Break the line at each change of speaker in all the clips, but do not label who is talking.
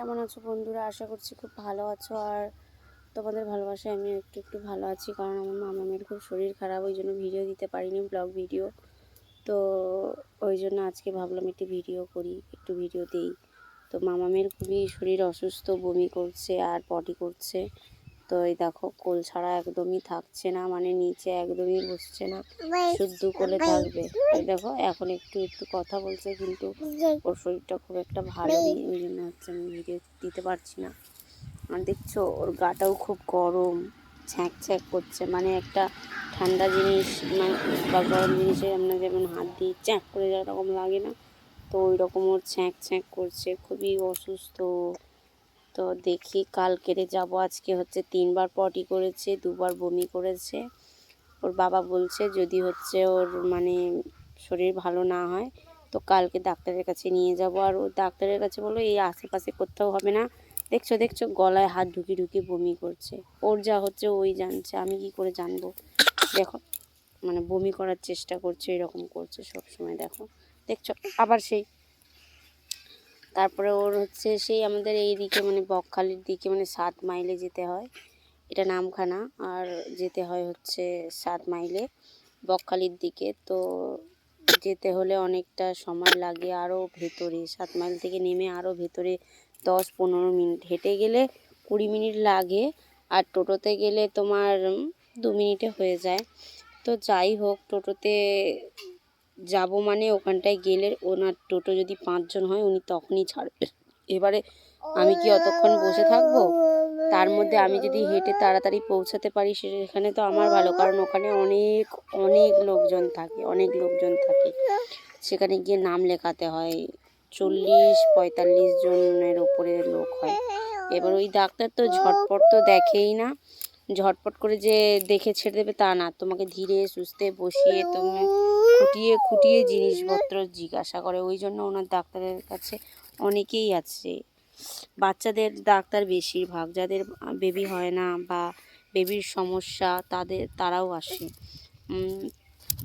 কেমন আছো বন্ধুরা? আশা করছি খুব ভালো আছো। আর তোমাদের ভালোবাসায় আমি একটু একটু ভালো আছি, কারণ আমার মামামের খুব শরীর খারাপ, ওই জন্য ভিডিও দিতে পারিনি, ব্লগ ভিডিও। তো ওই জন্য আজকে ভাবলাম একটু ভিডিও করি, একটু ভিডিও দিই। তো মামামের খুবই শরীর অসুস্থ, বমি করছে আর পটি করছে। তো এই দেখো কোল ছাড়া একদমই থাকছে না মানে নিচে একদমই বসছে না শুদ্ধ কোলে থাকবে। এই দেখো এখন একটু একটু কথা বলছে কিন্তু ওর শরীরটা খুব একটা ভালো নেই ওই জন্য হচ্ছে আমি ভিডিও দিতে পারছি না। আর দেখছ ওর গাটাও খুব গরম ছ্যাঁক ছ্যাঁক করছে মানে একটা ঠান্ডা জিনিস মানে বা গরম জিনিসে আমরা যেমন হাত দিয়ে চ্যাঁক করে যাওয়া রকম লাগে না তো ওই রকম ওর ছ্যাঁক ছ্যাঁক করছে খুবই অসুস্থ। তো দেখি কালকেরে যাব, আজকে হচ্ছে তিনবার পটি করেছে, দুবার বমি করেছে। ওর বাবা বলছে যদি হচ্ছে ওর মানে শরীর ভালো না হয়, তো কালকে ডাক্তারের কাছে নিয়ে যাব। আর ও ডাক্তারের কাছে বলো এই আশেপাশে কোথাও হবে না। দেখছ দেখছ, গলায় হাত ঢুকি ঢুকি বমি করছে। ওর যা হচ্ছে ওই জানছে, আমি কি করে জানব? দেখো মানে বমি করার চেষ্টা করছে, এরকম করছে সব সময় দেখো। দেখছ, আবার সেই তারপরে ওর হচ্ছে সেই আমাদের এই দিকে মানে বকখালির দিকে মানে সাত মাইলে যেতে হয়। এটা নামখানা, আর যেতে হয় হচ্ছে সাত মাইলে বকখালির দিকে। তো যেতে হলে অনেকটা সময় লাগে আরও ভেতরে। সাত মাইল থেকে নেমে আরও ভেতরে দশ পনেরো মিনিট। হেঁটে গেলে কুড়ি মিনিট লাগে, আর টোটোতে গেলে তোমার দু মিনিটে হয়ে যায়। তো যাই হোক, টোটোতে যাব মানে ওখানটায় গেলে ওনার টোটো যদি পাঁচজন হয়, উনি তখনই ছাড়বে। এবারে আমি কি অতক্ষণ বসে থাকব? তার মধ্যে আমি যদি হেঁটে তাড়াতাড়ি পৌঁছাতে পারি, সেখানে তো আমার ভালো, কারণ ওখানে অনেক অনেক লোকজন থাকে, অনেক লোকজন থাকে। সেখানে গিয়ে নাম লেখাতে হয়, চল্লিশ, পঁয়তাল্লিশ জনের ওপরে লোক হয়। এবার ওই ডাক্তার তো ঝটপট তো দেখেই না। ঝটপট করে যে দেখে ছেড়ে দেবে তা না। তোমাকে ধীরে, সুস্থে বসিয়ে তুমি খুঁটিয়ে খুঁটিয়ে জিনিসপত্র জিজ্ঞাসা করে। ওই জন্য ওনার ডাক্তারের কাছে অনেকেই আছে। বাচ্চাদের ডাক্তার বেশিরভাগ, যাদের বেবি হয় না বা বেবির সমস্যা, তাদের, তারাও আসে।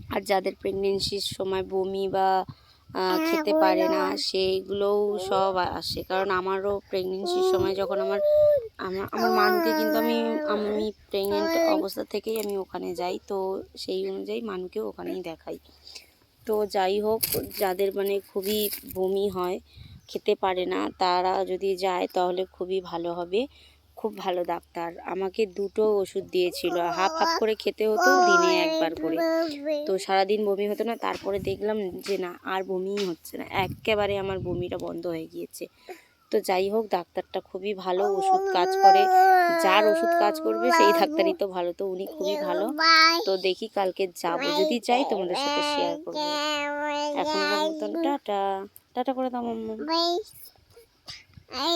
আর যাদের প্রেগনেন্সির সময় বমি বা খেতে পারে না। সেইগুলোও সব আসে। কারণ আমারও প্রেগনেন্সির সময় যখন আমার আমার আমার মানুকে কিন্তু আমি আমি প্রেগনেন্ট অবস্থা থেকেই আমি ওখানে যাই। তো সেই অনুযায়ী মানুকেও ওখানেই দেখাই। তো যাই হোক যাদের মানে খুবই বমি হয় খেতে পারে না তারা যদি যায় তাহলে খুবই ভালো হবে। খুব ভালো ডাক্তার। আমাকে দুটো ওষুধ দিয়েছিল। হাফ হাফ করে খেতে হতো দিনে একবার করে। তো সারাদিন বমি হতো না তারপরে দেখলাম যে না আর বমিই হচ্ছে না। একেবারে আমার বমিটা বন্ধ হয়ে গিয়েছে। তো যাই হোক ডাক্তারটা খুবই ভালো ওষুধ কাজ করে। যার ওষুধ কাজ করবে সেই ডাক্তারই তো ভালো। তো উনি খুবই ভালো। তো দেখি কালকে যাব যদি চাই তোমাদের সাথে শেয়ার করব। এখন মতন টাটা। টাটা করে দাও মাম্মা।